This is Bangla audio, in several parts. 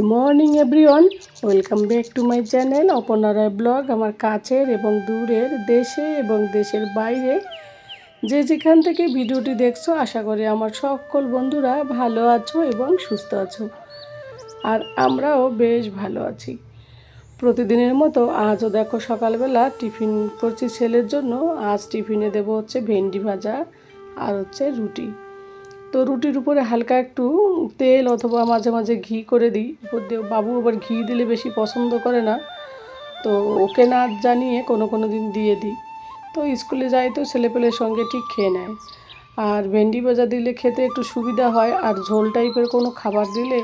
Morning everyone welcome back to my channel অপনারা blog আমার কাছের এবং দূরের দেশে এবং দেশের বাইরে। যে যেখান থেকে ভিডিওটি দেখছ, আশা করি আমার সকল বন্ধুরা ভালো আছো এবং সুস্থ আছো। আর আমরাও বেশ ভালো আছি। প্রতিদিনের মতো আজও দেখো সকালবেলা টিফিন করছি ছেলের জন্য। আজ টিফিনে দেবো হচ্ছে ভেন্ডি ভাজা আর হচ্ছে রুটি। তো রুটির উপরে হালকা একটু তেল অথবা মাঝে মাঝে ঘি করে দিই। উপর দিয়ে বাবু আবার ঘি দিলে বেশি পছন্দ করে না। তো ওকে না জানিয়ে কোনো কোনো দিন দিয়ে দিই। তো স্কুলে যাই তো ছেলেপেলের সঙ্গে ঠিক খেয়ে নেয়। আর ভেন্ডি ভাজা দিলে খেতে একটু সুবিধা হয়। আর ঝোল টাইপের কোনো খাবার দিলে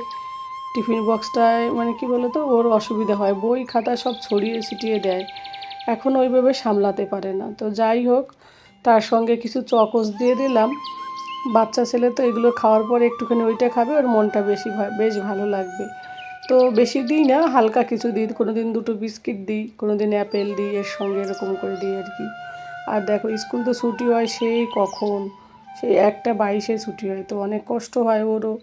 টিফিন বক্সটায় মানে কি বলো তো ওর অসুবিধা হয়। বই, খাতা সব ছড়িয়ে ছিটিয়ে দেয়। এখন ওইভাবে সামলাতে পারে না। তো যাই হোক, তার সঙ্গে কিছু চকস দিয়ে দিলাম। বাচ্চা ছেলে তো এগুলো খাওয়ার পর একটুখানি ওইটা খাবে, ওর মনটা বেশি বেশ ভালো লাগবে। তো বেশি দিই না, হালকা কিছু দিই কোনো দিন দুটো বিস্কিট দিই কোনো দিন অ্যাপেল দিই, এর সঙ্গে এরকম করে দিই আর কি। আর দেখো, স্কুল তো ছুটি হয় সেই কখন? সেই একটা বাইশে ছুটি হয়, তো অনেক কষ্ট হয় ওরও।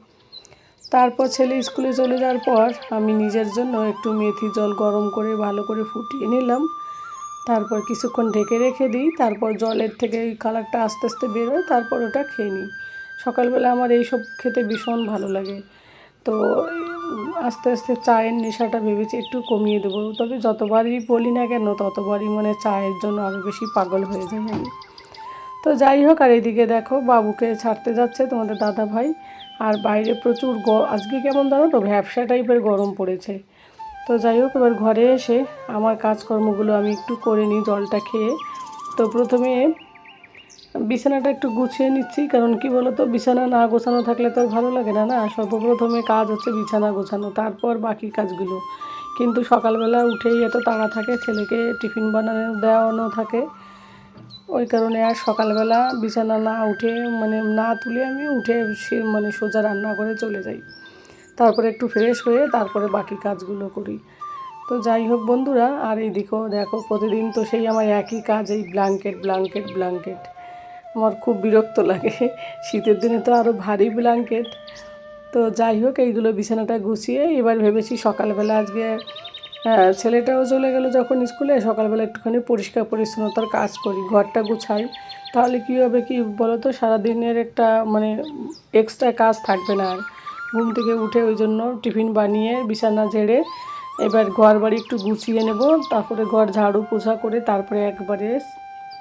তারপর ছেলে স্কুলে চলে যাওয়ার পর আমি নিজের জন্য একটু মেথি জল গরম করে ভালো করে ফুটিয়ে নিলাম। তারপর কিছুক্ষণ ঢেকে রেখে দিই, তারপর জলের থেকে ওই কালারটা আস্তে আস্তে বেরোয় তারপর ওটা খেয়ে নিই। সকালবেলা আমার এইসব খেতে ভীষণ ভালো লাগে। তো আস্তে আস্তে চায়ের নেশাটা ভেবেছি একটু কমিয়ে দেবো। তবে যতবারই বলি না কেন, ততবারই মানে চায়ের জন্য আরও বেশি পাগল হয়ে যায় আমি। তো যাই হোক, আর এদিকে দেখো, বাবুকে ছাড়তে যাচ্ছে তোমাদের দাদা ভাই আর বাইরে প্রচুর গ আজকে কেমন জানো তো, ভ্যাবসা টাইপের গরম পড়েছে। তো যাই হোক, এবার ঘরে এসে আমার কাজকর্মগুলো আমি একটু করে নিই জলটা খেয়ে। তো প্রথমে বিছানাটা একটু গুছিয়ে নিচ্ছি, কারণ কি বলো তো বিছানা না গোছানো থাকলে তো ভালো লাগে না না? সর্বপ্রথমে কাজ হচ্ছে বিছানা গোছানো, তারপর বাকি কাজগুলো। কিন্তু সকালবেলা উঠেই এত তাড়া থাকে, ছেলেকে টিফিন বানানো, দেওয়ানো থাকে। ওই কারণে আর সকালবেলা বিছানা না উঠে মানে না তুলে আমি উঠে মানে সোজা রান্না করে চলে যাই। তারপরে একটু ফ্রেশ হয়ে তারপরে বাকি কাজগুলো করি। তো যাই হোক বন্ধুরা, আর এই দিকেও দেখো প্রতিদিন তো সেই আমার একই কাজ, এই ব্ল্যাঙ্কেট ব্ল্যাঙ্কেট ব্ল্যাঙ্কেট আমার খুব বিরক্ত লাগে। শীতের দিনে তো আরও ভারী ব্ল্যাঙ্কেট তো যাই হোক, এইগুলো বিছানাটা গুছিয়ে এবার ভেবেছি সকালবেলা আজকে হ্যাঁ ছেলেটাও চলে গেল যখন স্কুলে, সকালবেলা একটুখানি পরিষ্কার পরিচ্ছন্নতার কাজ করি, ঘরটা গুছাই। তাহলে কী হবে কি বলো তো সারাদিনের একটা মানে এক্সট্রা কাজ থাকবে না আর। ঘুম থেকে উঠে ওই জন্য টিফিন বানিয়ে বিছানা ঝেড়ে এবার ঘর বাড়ি একটু গুছিয়ে নেব। তারপরে ঘর ঝাড়ু পোছা করে তারপরে একবারে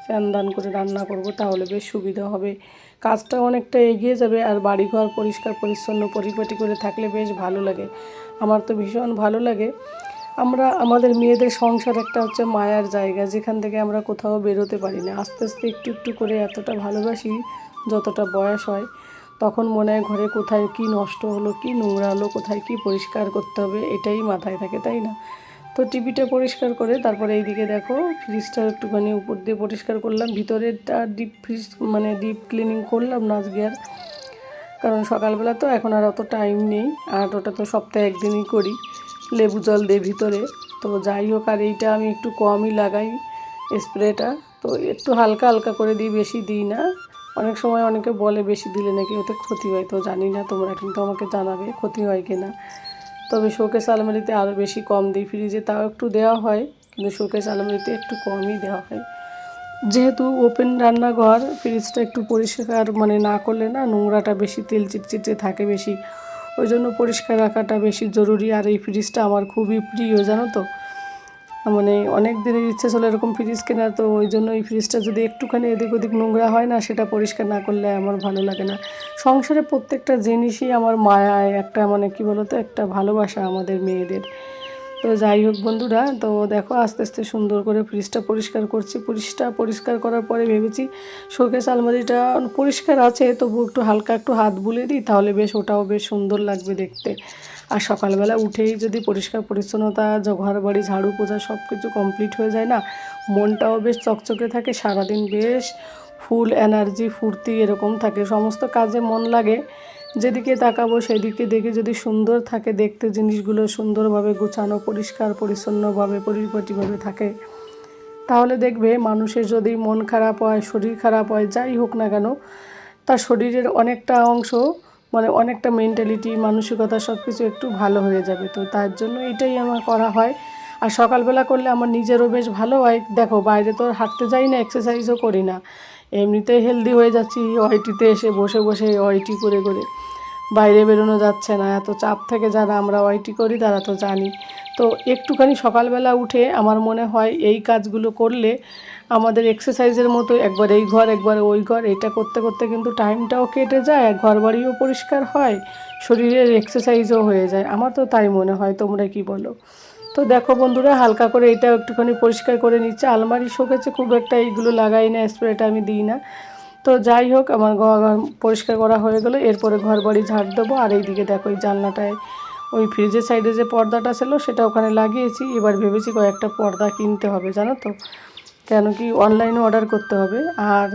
স্নান দান করে রান্না করব, তাহলে বেশ সুবিধা হবে। কাজটা অনেকটা এগিয়ে যাবে আর বাড়ি ঘর পরিষ্কার, পরিচ্ছন্ন, পরিপাটি করে থাকলে বেশ ভালো লাগে। আমার তো ভীষণ ভালো লাগে। আমরা, আমাদের মেয়েদের সংসার একটা হচ্ছে মায়ার জায়গা, যেখান থেকে আমরা কোথাও বেরোতে পারি না। আস্তে আস্তে একটু একটু করে এতটা ভালোবাসি যতটা বয়স হয়। তখন মনে হয় ঘরে কোথায় কি নষ্ট হলো, কি নোংরা হলো, কোথায় কি পরিষ্কার করতে হবে, এটাই মাথায় থাকে, তাই না? তো টিভিটা পরিষ্কার করে তারপরে এইদিকে দেখো ফ্রিজটা একটুখানি উপর দিয়ে পরিষ্কার করলাম। ভিতরেরটা ডিপ ফ্রিজ মানে ডিপ ক্লিনিং করলাম না আজকে আর। কারণ সকালবেলা তো এখন আর অত টাইম নেই। আর ওটা তো সপ্তাহে একদিনই করি, লেবু জল দিয়ে ভিতরে। তো যাই হোক, আর এইটা আমি একটু কমই লাগাই স্প্রেটা। তো একটু হালকা হালকা করে দিই বেশি দিই না। অনেক সময় অনেকে বলে বেশি দিলে নাকি ওতে ক্ষতি হয়, তো জানি না তোমরা কিন্তু আমাকে জানাবে ক্ষতি হয় কি না তবে শোকেস আলমারিতে আরও বেশি কম দিই ফ্রিজে তাও একটু দেওয়া হয়, কিন্তু শোকেস আলমারিতে একটু কমই দেওয়া হয়। যেহেতু ওপেন রান্নাঘর ফ্রিজটা একটু পরিষ্কার মানে না করলে না নোংরাটা বেশি, তেল চিটচিটে থাকে বেশি। ওই জন্য পরিষ্কার রাখাটা বেশি জরুরি, আর এই ফ্রিজটা আমার খুবই প্রিয়, জানো তো? মানে অনেক দিনের ইচ্ছে ছিল এরকম ফ্রিজ কেনার, তো ওই জন্য এই ফ্রিজটা যদি একটুখানি এদিক ওদিক নোংরা হয় না, সেটা পরিষ্কার না করলে আমার ভালো লাগে না। সংসারে প্রত্যেকটা জিনিসই আমার মায়ায়, একটা মানে কি বলতো, একটা ভালোবাসা আমাদের মেয়েদের। তো যাই হোক বন্ধুরা, তো দেখো আস্তে আস্তে সুন্দর করে ফ্রিজটা পরিষ্কার করছি। ফ্রিজটা পরিষ্কার করার পরে ভেবেছি শোকেস আলমারিটা পরিষ্কার আছে, তবু একটু হালকা একটু হাত বুলে দিই, তাহলে বেশ ওটাও বেশ সুন্দর লাগবে দেখতে। আর সকালবেলা উঠেই যদি পরিষ্কার পরিচ্ছন্নতা জ- ঘর বাড়ি, ঝাড়ু পোছা সব কিছু কমপ্লিট হয়ে যায় না, মনটাও বেশ চকচকে থাকে, সারাদিন বেশ ফুল এনার্জি ফুর্তি এরকম থাকে, সমস্ত কাজে মন লাগে। যেদিকে তাকাবো সেদিকে দেখে যদি সুন্দর থাকে দেখতে, জিনিসগুলো সুন্দরভাবে গোছানো, পরিষ্কার, পরিচ্ছন্নভাবে, পরিপাটিভাবে থাকে, তাহলে দেখবে মানুষের যদি মন খারাপ হয়, শরীর খারাপ হয়, যাই হোক না কেন, তার শরীরের অনেকটা অংশ মানে অনেকটা মেন্টালিটি মানসিকতা সব কিছু একটু ভালো হয়ে যাবে। তো তার জন্য এটাই আমার করা হয়। আর সকালবেলা করলে আমার নিজেরও বেশ ভালো হয়। দেখো, বাইরে তো হাঁটতে যাই না এক্সারসাইজও করি না। এমনিতেই হেলদি হয়ে যাচ্ছি ওয়াইটিতে এসে বসে বসে ওয়াইটি করে করে। বাইরে বেরোনো যাচ্ছে না, এত চাপ থেকে যারা আমরা ওয়াইটি করি তারা তো জানি। তো একটুখানি সকালবেলা উঠে আমার মনে হয় এই কাজগুলো করলে আমাদের এক্সারসাইজের মতো একবার এই ঘর, একবার ওই ঘর, এটা করতে করতে কিন্তু টাইমটাও কেটে যায় ঘর বাড়িও পরিষ্কার হয়, শরীরের এক্সারসাইজও হয়ে যায়। আমার তো তাই মনে হয়, তোমরা কি বলো? তো দেখো বন্ধুরা, হালকা করে এটা একটুখানি পরিষ্কার করে নিচ্ছে। আলমারি শোকেছে, খুব একটা এইগুলো লাগাই না, স্প্রেটা আমি দিই না। তো যাই হোক, আমার পরিষ্কার করা হয়ে গেলো। এরপরে ঘর বাড়ি ঝাড় দেবো। আর এইদিকে দেখো, এই জানলাটায় ওই ফ্রিজের সাইডে যে পর্দাটা ছিল, সেটা ওখানে লাগিয়েছি। এবার ভেবেছি কয়েকটা পর্দা কিনতে হবে, জানো তো? কেন কি অনলাইনে অর্ডার করতে হবে। আর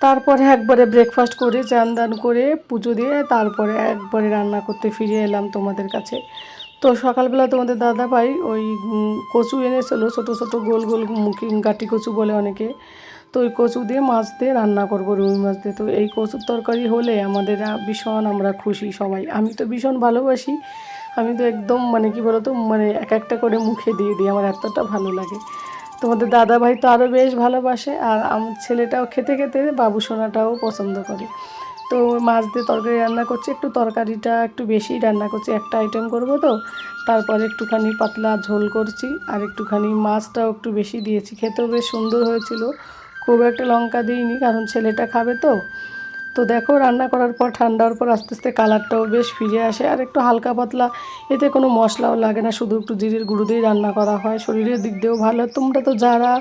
তারপরে একবারে ব্রেকফাস্ট করে চান দান করে, পুজো দিয়ে তারপরে একবারে রান্না করতে ফিরে এলাম তোমাদের কাছে। তো সকালবেলা তোমাদের দাদা ভাই ওই কচু এনেছিল, ছোটো ছোটো গোল গোল মুখি, গাটি কচু বলে অনেকে। তো ওই কচু দিয়ে মাছ দিয়ে রান্না করব, রুই মাছ দিয়ে। তো এই কচুর তরকারি হলে আমাদের ভীষণ আমরা খুশি সবাই। আমি তো ভীষণ ভালোবাসি। আমি তো একদম মানে কি বলতো মানে এক একটা করে মুখে দিয়ে দিই, আমার এতটা ভালো লাগে। তোমাদের দাদা ভাই তো আরও বেশ ভালোবাসে, আর আমার ছেলেটাও খেতে খেতে বাবু সোনাটাও পছন্দ করে। তো মাছ দিয়ে তরকারি রান্না করছি, একটু তরকারিটা একটু বেশি রান্না করছি, একটা আইটেম করব তো। তারপরে একটুখানি পাতলা ঝোল করছি, আর একটুখানি মাছটাও একটু বেশি দিয়েছি। খেতেও বেশ সুন্দর হয়েছিল। খুব একটা লঙ্কা দিইনি, কারণ ছেলেটা খাবে তো। তো দেখো, রান্না করার পর ঠান্ডার পর আস্তে আস্তে কালারটাও বেশ ফিরে আসে। আর একটু হালকা পাতলা, এতে কোনো মশলাও লাগে না, শুধু একটু জিরের গুঁড়ো দিয়েই রান্না করা হয়। শরীরের দিক দিয়েও ভালো। তোমরা তো যারা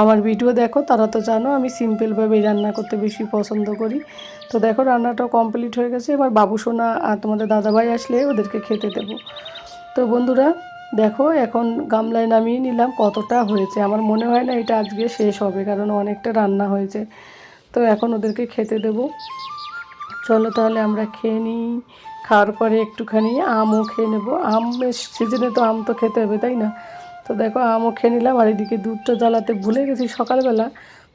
আমার ভিডিও দেখো, তারা তো জানো আমি সিম্পলভাবেই রান্না করতে বেশি পছন্দ করি। তো দেখো, রান্নাটাও কমপ্লিট হয়ে গেছে। এবার বাবু, সোনা আর তোমাদের দাদাভাই আসলে ওদেরকে খেতে দেবো। তো বন্ধুরা, দেখো, এখন গামলায় নামিয়ে নিলাম। কতটা হয়েছে? আমার মনে হয় না এটা আজকে শেষ হবে, কারণ অনেকটা রান্না হয়েছে। তো এখন ওদেরকে খেতে দেবো। চলো তাহলে আমরা খেয়ে নিই। খাওয়ার পরে একটুখানি আমও খেয়ে নেব। আমের সিজনে তো আম তো খেতে হবে, তাই না? তো দেখো আমও খেয়ে নিলাম আর এদিকে দুধটা জ্বালাতে ভুলে গেছি সকালবেলা।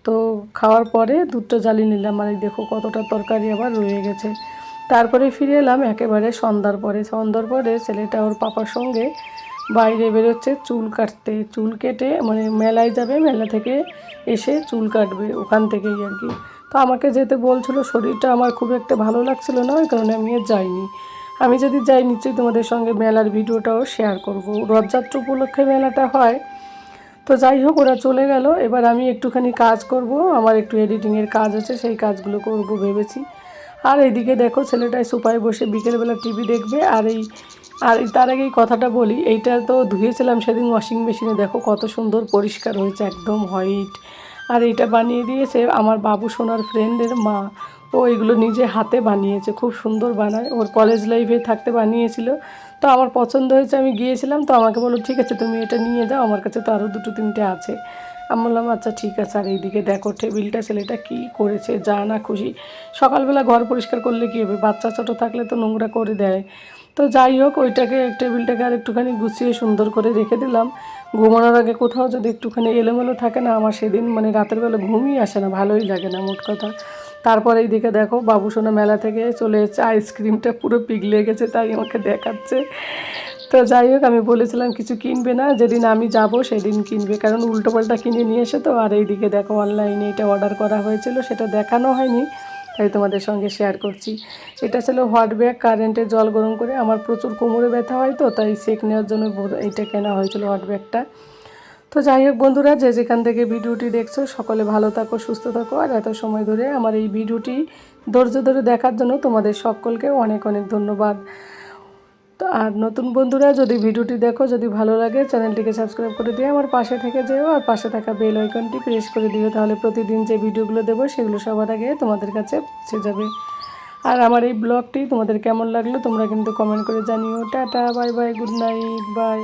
তো খাওয়ার পরে দুধটা জ্বালিয়ে নিলাম আর দেখো কতটা তরকারি আবার রয়ে গেছে। তারপরে ফিরে এলাম একেবারে সন্ধ্যার পরে। সন্ধ্যার পরে ছেলেটা ওর পাপার সঙ্গে বাইরে বেরোচ্ছে, চুল কাটতে। চুল কেটে মানে মেলায় যাবে, মেলা থেকে এসে চুল কাটবে ওখান থেকেই আর কি। তো আমাকে যেতে বলছিল, শরীরটা আমার খুব একটা ভালো লাগছিল না, ওই কারণে আমি আর যাইনি। আমি যদি যাই, নিশ্চয়ই তোমাদের সঙ্গে মেলার ভিডিওটাও শেয়ার করব। রথযাত্রা উপলক্ষে মেলাটা হয়। তো যাই হোক, ওরা চলে গেল। এবার আমি একটুখানি কাজ করব, আমার একটু এডিটিংয়ের কাজ আছে, সেই কাজগুলো করব ভেবেছি। আর এইদিকে দেখো, ছেলেটাই সোফায় বসে বিকেলবেলা টিভি দেখবে, আর এই আর তার আগে এই কথাটা বলি, এইটা তো ধুয়েছিলাম সেদিন ওয়াশিং মেশিনে দেখো কত সুন্দর পরিষ্কার হয়েছে, একদম হোয়াইট আর এটা বানিয়ে দিয়েছে আমার বাবু সোনার ফ্রেন্ডের মা। ও এগুলো নিজে হাতে বানিয়েছে, খুব সুন্দর বানায়। ওর কলেজ লাইফে থাকতে বানিয়েছিল। তো আমার পছন্দ হয়েছে, আমি গিয়েছিলাম, তো আমাকে বলো ঠিক আছে, তুমি এটা নিয়ে যাও, আমার কাছে তো আরও দুটো তিনটে আছে। আমি বললাম আচ্ছা ঠিক আছে, আর এইদিকে দেখো টেবিলটা, ছেলেটা কী করেছে, যা না খুশি। সকালবেলা ঘর পরিষ্কার করলে কী হবে? বাচ্চা ছোটো থাকলে তো নোংরা করে দেয়। তো যাই হোক, ওইটাকে, টেবিলটাকে আর একটুখানি গুছিয়ে সুন্দর করে রেখে দিলাম। ঘুমানোর আগে কোথাও যদি একটুখানি এলোমেলো থাকে না, আমার সেদিন মানে রাতের বেলা ঘুমই আসে না, ভালোই লাগে না, মোট কথা। তারপরে এইদিকে দেখো বাবুসোনা মেলা থেকে চলে এসেছে, আইসক্রিমটা পুরো পিঘলে গেছে, তাই আমাকে দেখাচ্ছে। তো যাই হোক, আমি বলেছিলাম কিছু কিনবে না, যেদিন আমি যাব সেদিন কিনবে। কারণ উল্টোপাল্টা কিনে নিয়ে এসে তো, আর এইদিকে দেখো অনলাইনে এটা অর্ডার করা হয়েছিল, সেটা দেখানো হয়নি, তাই তোমাদের সঙ্গে শেয়ার করছি। এটা ছিল হট ব্যাগ কারেন্টে জল গরম করে, আমার প্রচুর কোমরে ব্যথা হয় তো, তাই সেক নেওয়ার জন্য এইটা কেনা হয়েছিল হট ব্যাগটা তো যাই হোক বন্ধুরা, যে যেখান থেকে ভিডিওটি দেখছ, সকলে ভালো থাকো, সুস্থ থাকো, আর এত সময় ধরে আমার এই ভিডিওটি ধৈর্য ধরে দেখার জন্য তোমাদের সকলকে অনেক অনেক ধন্যবাদ। তো আর নতুন বন্ধুরা, যদি ভিডিওটি দেখো, যদি ভালো লাগে, চ্যানেলটিকে সাবস্ক্রাইব করে দিয়ে আমার পাশে থেকে যেও, আর পাশে থাকা বেল আইকনটি প্রেস করে দিও, তাহলে প্রতিদিন যে ভিডিওগুলো দেবো, সেগুলো সবার আগে তোমাদের কাছে পৌঁছে যাবে। আর আমার এই ব্লগটি তোমাদের কেমন লাগল, তোমরা কিন্তু কমেন্ট করে জানিও। Tata, bye bye good night bye